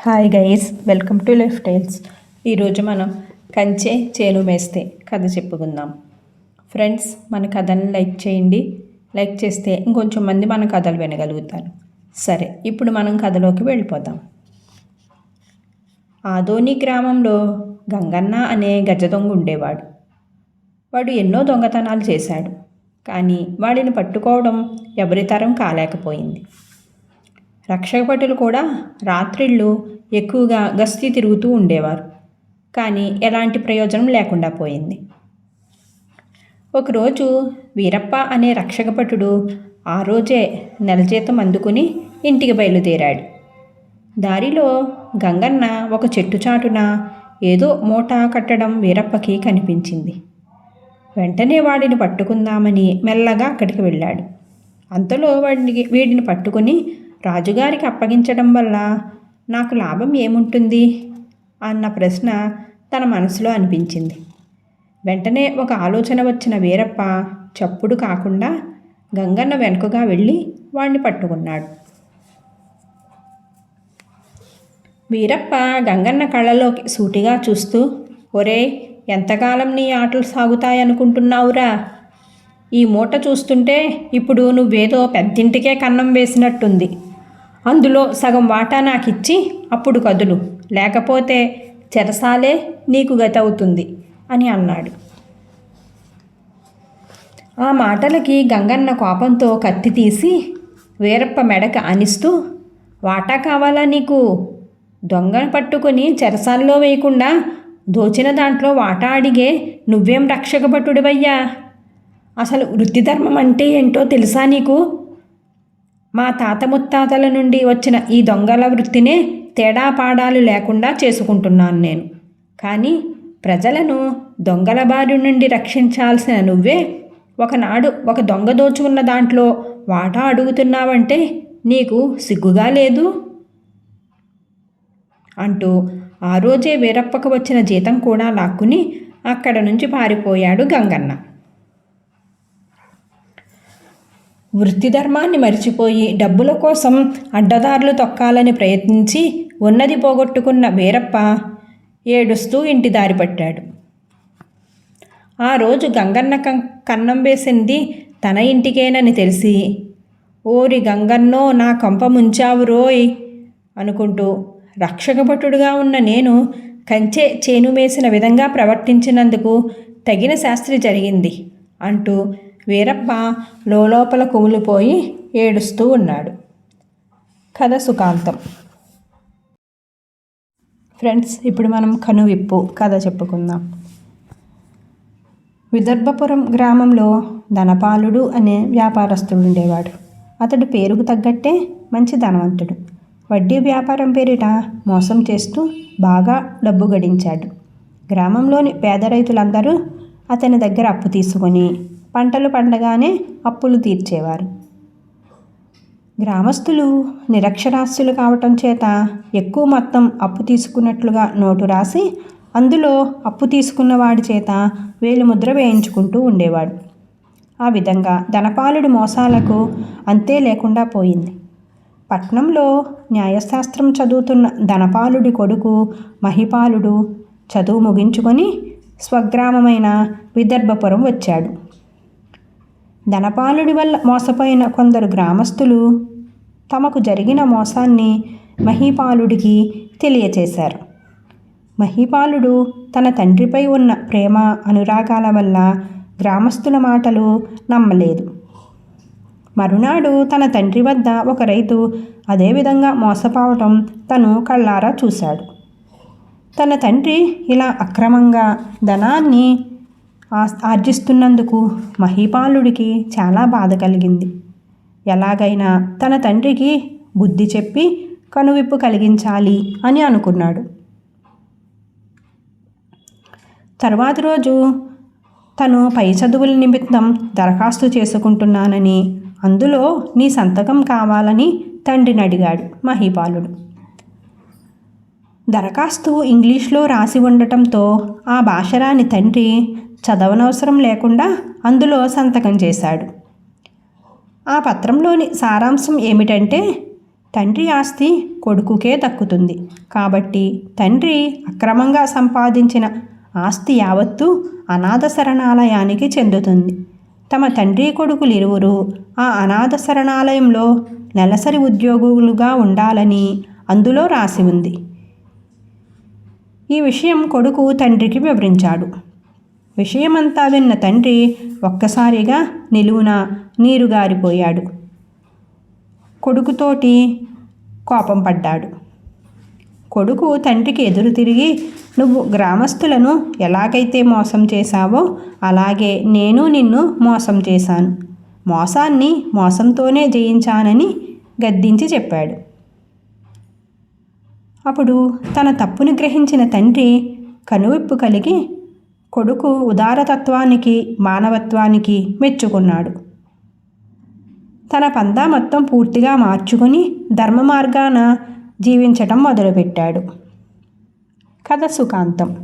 Hi guys welcome to lifestyles ఈరోజు మనం కంచె చేను వేస్తే కథ చెప్పుకుందాం. ఫ్రెండ్స్ మన కథను లైక్ చేయండి. లైక్ చేస్తే ఇంకొంచెం మంది మన కథలు వినగలుగుతారు. సరే ఇప్పుడు మనం కథలోకి వెళ్ళిపోదాం. ఆదోని గ్రామంలో గంగన్న అనే గజ దొంగ ఉండేవాడు. వాడు ఎన్నో దొంగతనాలు చేశాడు. కానీ వాడిని పట్టుకోవడం ఎవరి తరం కాలేకపోయింది. రక్షకభటులు కూడా రాత్రిళ్ళు ఎక్కువగా గస్తీ తిరుగుతూ ఉండేవారు. కానీ ఎలాంటి ప్రయోజనం లేకుండా పోయింది. ఒకరోజు వీరప్ప అనే రక్షకభటుడు ఆ రోజే నెల జీతం అందుకుని ఇంటికి బయలుదేరాడు. దారిలో గంగన్న ఒక చెట్టు చాటున ఏదో మూట కట్టడం వీరప్పకి కనిపించింది. వెంటనే వాడిని పట్టుకుందామని మెల్లగా అక్కడికి వెళ్ళాడు. అంతలో వాడిని వీడిని పట్టుకుని రాజుగారికి అప్పగించడం వల్ల నాకు లాభం ఏముంటుంది? అన్న ప్రశ్న తన మనసులో అనిపించింది. వెంటనే ఒక ఆలోచన వచ్చిన వీరప్ప చప్పుడు కాకుండా గంగన్న వెనుకగా వెళ్ళి వాణ్ణి పట్టుకున్నాడు. వీరప్ప గంగన్న కళ్ళలోకి సూటిగా చూస్తూ ఒరే ఎంతకాలం నీ ఆటలు సాగుతాయనుకుంటున్నావురా? ఈ మూట చూస్తుంటే ఇప్పుడు నువ్వేదో పెద్దింటికే కన్నం వేసినట్టుంది. అందులో సగం వాటా నాకిచ్చి అప్పుడు కదులు. లేకపోతే చెరసాలే నీకు గతవుతుంది అని అన్నాడు. ఆ మాటలకి గంగన్న కోపంతో కత్తి తీసి వీరప్ప మెడక అనిస్తూ వాటా కావాలా నీకు? దొంగను పట్టుకొని చెరసాల్లో వేయకుండా దోచిన దాంట్లో వాటా అడిగే నువ్వేం రక్షకభటుడివయ్యా? అసలు వృత్తి ధర్మం అంటే ఏంటో తెలుసా నీకు? మా తాత ముత్తాతల నుండి వచ్చిన ఈ దొంగల వృత్తినే తేడా పాడాలు లేకుండా చేసుకుంటున్నాను నేను. కానీ ప్రజలను దొంగల బారి నుండి రక్షించాల్సిన నువ్వే ఒకనాడు ఒక దొంగ దోచుకున్న దాంట్లో వాటా అడుగుతున్నావంటే నీకు సిగ్గుగా లేదు? అంటూ ఆ రోజే వీరప్పకు వచ్చిన జీతం కూడా లాక్కుని అక్కడ నుంచి పారిపోయాడు గంగన్న. వృత్తి ధర్మాన్ని మరిచిపోయి డబ్బుల కోసం అడ్డదారులు తొక్కాలని ప్రయత్నించి ఉన్నది పోగొట్టుకున్న వీరప్ప ఏడుస్తూ ఇంటి దారి పట్టాడు. ఆ రోజు గంగన్న కం- కన్నం వేసింది తన ఇంటికేనని తెలిసి ఓరి గంగన్నో నా కంప ముంచావు రోయ్ అనుకుంటూ రక్షకభటుడుగా ఉన్న నేను కంచె చేను వేసిన విధంగా ప్రవర్తించినందుకు తగిన శాస్త్రి జరిగింది అంటూ వీరప్ప లోపల కుమిలిపోయి ఏడుస్తూ ఉన్నాడు. కథ సుఖాంతం. ఫ్రెండ్స్ ఇప్పుడు మనం కనువిప్పు కథ చెప్పుకుందాం. విదర్భపురం గ్రామంలో ధనపాలుడు అనే వ్యాపారస్తుడు ఉండేవాడు. అతడు పేరుకు తగ్గట్టే మంచి ధనవంతుడు. వడ్డీ వ్యాపారం పేరిట మోసం చేస్తూ బాగా డబ్బు గడించాడు. గ్రామంలోని పేద రైతులందరూ అతని దగ్గర అప్పు తీసుకొని పంటలు పండగానే అప్పులు తీర్చేవారు. గ్రామస్తులు నిరక్షరాస్యులు కావటం చేత ఎక్కువ మొత్తం అప్పు తీసుకున్నట్లుగా నోటు రాసి అందులో అప్పు తీసుకున్న వాడి చేత వేలు ముద్ర వేయించుకుంటూ ఉండేవాడు. ఆ విధంగా ధనపాలుడి మోసాలకు అంతే లేకుండా పోయింది. పట్నంలో న్యాయశాస్త్రం చదువుతున్న ధనపాలుడి కొడుకు మహిపాలుడు చదువు ముగించుకొని స్వగ్రామమైన విదర్భపురం వచ్చాడు. ధనపాలుడి వల్ల మోసపోయిన కొందరు గ్రామస్తులు తమకు జరిగిన మోసాన్ని మహీపాలుడికి తెలియచేశారు. మహీపాలుడు తన తండ్రిపై ఉన్న ప్రేమ అనురాగాల వల్ల గ్రామస్తుల మాటలు నమ్మలేదు. మరునాడు తన తండ్రి వద్ద ఒక రైతు అదేవిధంగా మోసపోవటం తను కళ్ళారా చూశాడు. తన తండ్రి ఇలా అక్రమంగా ధనాన్ని ఆర్జిస్తున్నందుకు మహీపాలుడికి చాలా బాధ కలిగింది. ఎలాగైనా తన తండ్రికి బుద్ధి చెప్పి కనువిప్పు కలిగించాలి అని అనుకున్నాడు. తర్వాతి రోజు తను పై చదువుల నిమిత్తం దరఖాస్తు చేసుకుంటున్నానని అందులో నీ సంతకం కావాలని తండ్రిని అడిగాడు మహీపాలుడు. దరఖాస్తు ఇంగ్లీష్లో రాసి ఉండటంతో ఆ భాషరాని తండ్రి చదవనవసరం లేకుండా అందులో సంతకం చేశాడు. ఆ పత్రంలోని సారాంశం ఏమిటంటే తండ్రి ఆస్తి కొడుకుకే దక్కుతుంది. కాబట్టి తండ్రి అక్రమంగా సంపాదించిన ఆస్తి యావత్తు అనాథ శరణాలయానికి చెందుతుంది. తమ తండ్రి కొడుకులు ఇరువురు ఆ అనాథ శరణాలయంలో నెలసరి ఉద్యోగులుగా ఉండాలని అందులో రాసి ఉంది. ఈ విషయం కొడుకు తండ్రికి వివరించాడు. విషయమంతా విన్న తండ్రి ఒక్కసారిగా నిలువున నీరుగారిపోయాడు. కొడుకుతోటి కోపం పడ్డాడు. కొడుకు తండ్రికి ఎదురు తిరిగి నువ్వు గ్రామస్తులను ఎలాగైతే మోసం చేశావో అలాగే నేను నిన్ను మోసం చేశాను. మోసాన్ని మోసంతోనే జయించానని గద్దించి చెప్పాడు. అప్పుడు తన తప్పును గ్రహించిన తండ్రి కనువిప్పు కలిగి కొడుకు ఉదారతత్వానికి మానవత్వానికి మెచ్చుకున్నాడు. తన పందా మొత్తం పూర్తిగా మార్చుకుని ధర్మ మార్గాన జీవించటం మొదలుపెట్టాడు. కథ సుఖాంతం.